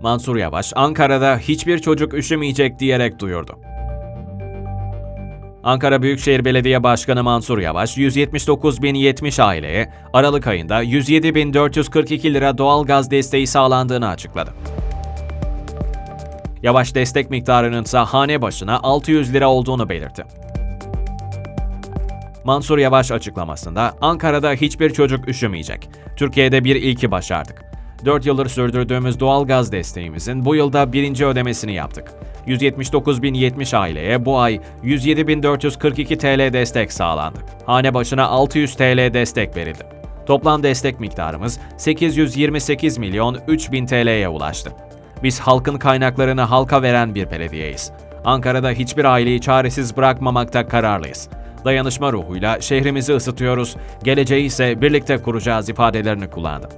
Mansur Yavaş, Ankara'da hiçbir çocuk üşümeyecek diyerek duyurdu. Ankara Büyükşehir Belediye Başkanı Mansur Yavaş, 179.070 aileye Aralık ayında 107.442 lira doğalgaz desteği sağlandığını açıkladı. Yavaş destek miktarının ise hane başına 600 lira olduğunu belirtti. Mansur Yavaş açıklamasında Ankara'da hiçbir çocuk üşümeyecek. Türkiye'de bir ilki başardık. 4 yıldır sürdürdüğümüz doğalgaz desteğimizin bu yılda birinci ödemesini yaptık. 179.070 aileye bu ay 107.442 TL destek sağlandı. Hane başına 600 TL destek verildi. Toplam destek miktarımız 828 milyon 3000 TL'ye ulaştı. Biz halkın kaynaklarını halka veren bir belediyeyiz. Ankara'da hiçbir aileyi çaresiz bırakmamakta kararlıyız. Dayanışma ruhuyla şehrimizi ısıtıyoruz, geleceği ise birlikte kuracağız ifadelerini kullandı.